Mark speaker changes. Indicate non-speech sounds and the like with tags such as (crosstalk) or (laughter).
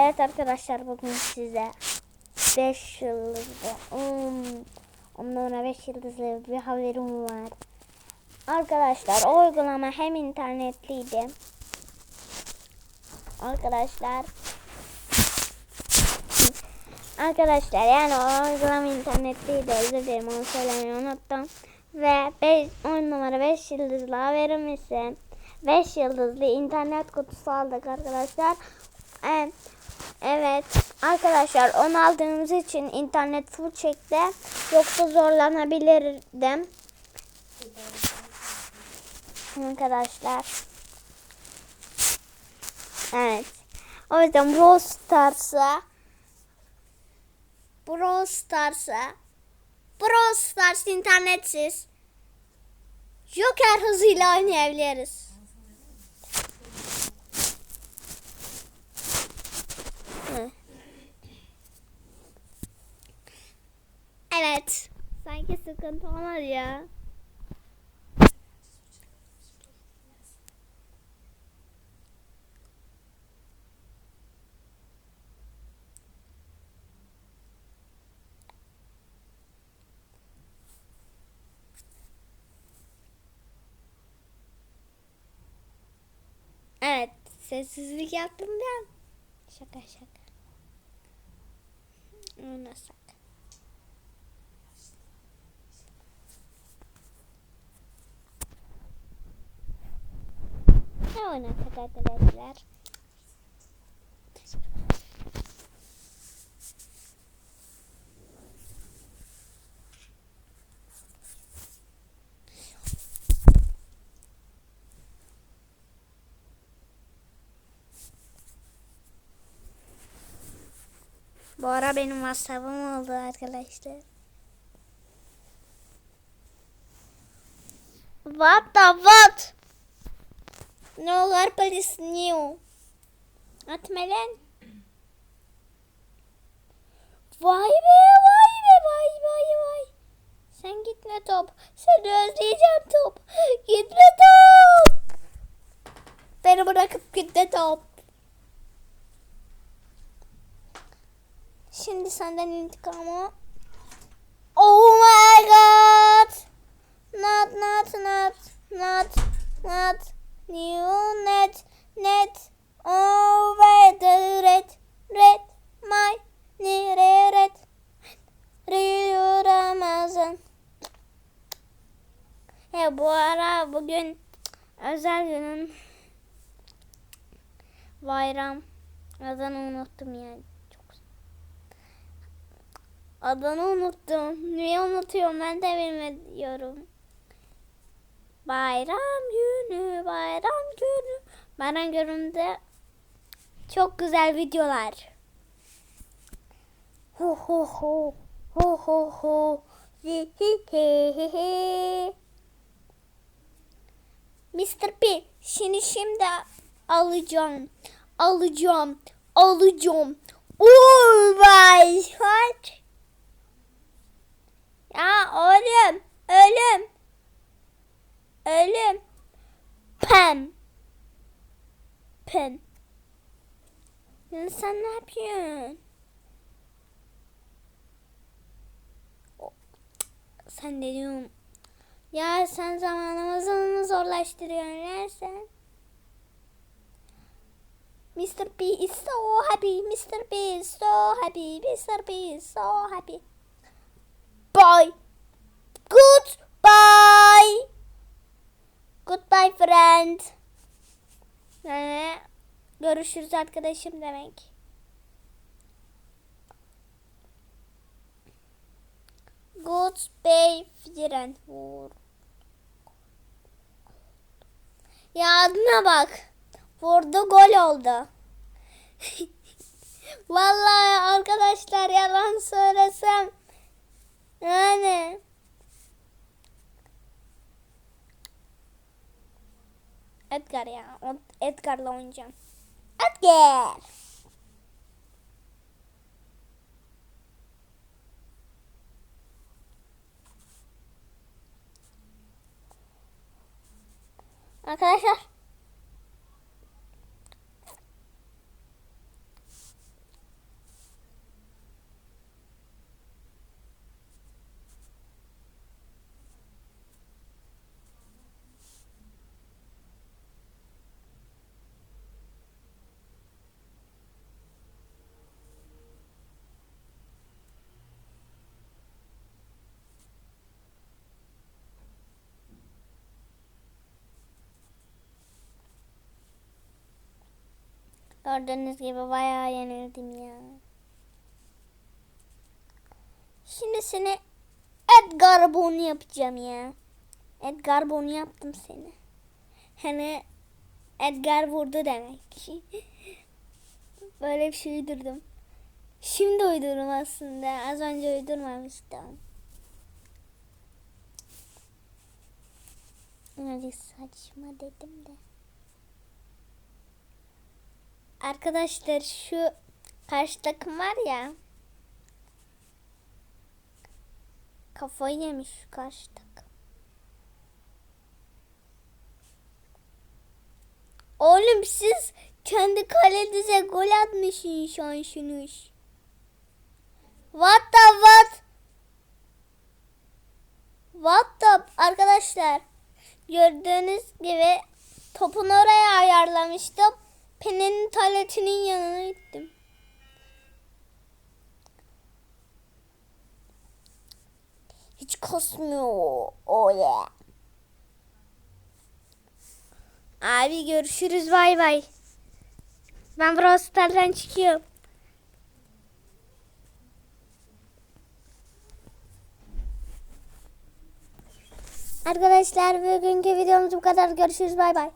Speaker 1: Evet arkadaşlar bugün size 5 yıldızlı um, onlara 5 yıldızlı bir haberim var. Arkadaşlar o uygulama hem internetliydi. Arkadaşlar Arkadaşlar yani o uygulama internetliydi. Özür dilerim onu söylemeyi unuttum. Ve 5, 10 numara 5 yıldızlı haberim ise 5 yıldızlı internet kutusu aldık arkadaşlar. Ee, Evet arkadaşlar onu aldığımız için internet full çekti. Yoksa zorlanabilirdim. Arkadaşlar. Evet. O yüzden Brawl Stars'a Brawl Stars'a Brawl Stars internetsiz Joker hızıyla oynayabiliriz. Evet. Sanki sıkıntı olmaz ya. Evet. Sessizlik yaptım ben. Şaka şaka. Oynasak. Ne oynasak arkadaşlar? Bu ara benim WhatsApp'ım oldu arkadaşlar. What the what? No Garpal is new. Atma lan. Vay be vay be vay vay vay. Sen gitme top. Seni özleyeceğim top. Gitme top. Beni bırakıp gitme top. Şimdi senden intikamı. Bu ara bugün özel günün bayram adını unuttum yani. Çok Adını unuttum. Niye unutuyorum ben de bilmiyorum. Bayram günü, bayram günü. Bayram gününde çok güzel videolar. Ho ho ho. Ho ho ho. Hi hi hi hi hi. Mr. P. Şimdi şimdi alacağım. Alacağım. Alacağım. Oh my god. Ya oğlum. Ölüm. Ölüm. Pem. Pem. Ya sen ne yapıyorsun? Sen ne diyorsun? Ya sen zamanımızı mı zorlaştırıyorsun ya sen? Mr. P is so happy. Mr. P is so happy. Mr. P is so happy. Bye. Goodbye. Goodbye friend. Yani görüşürüz arkadaşım demek. Goodbye friend. Vur. Ya adına bak. Vurdu gol oldu. (laughs) Vallahi arkadaşlar yalan söylesem yani Edgar ya. Edgar'la oynayacağım. Edgar. 再来 Gördüğünüz gibi bayağı yenildim ya. Şimdi seni Edgar Bonu yapacağım ya. Edgar Bonu yaptım seni. Hani Edgar vurdu demek. (laughs) Böyle bir şey uydurdum. Şimdi uydurum aslında. Az önce uydurmamıştım. Öyle saçma dedim de. Arkadaşlar şu karşı takım var ya. Kafayı yemiş şu karşı takım. Oğlum siz kendi kalenize gol atmışsınız şansınız. What the what? What the arkadaşlar gördüğünüz gibi topun oraya ayarlamıştım. Pene'nin taletinin yanına gittim. Hiç kasmıyor. Yeah. Abi görüşürüz bay bay. Ben Brawl çıkıyorum. Arkadaşlar bugünkü videomuz bu kadar. Görüşürüz bay bay.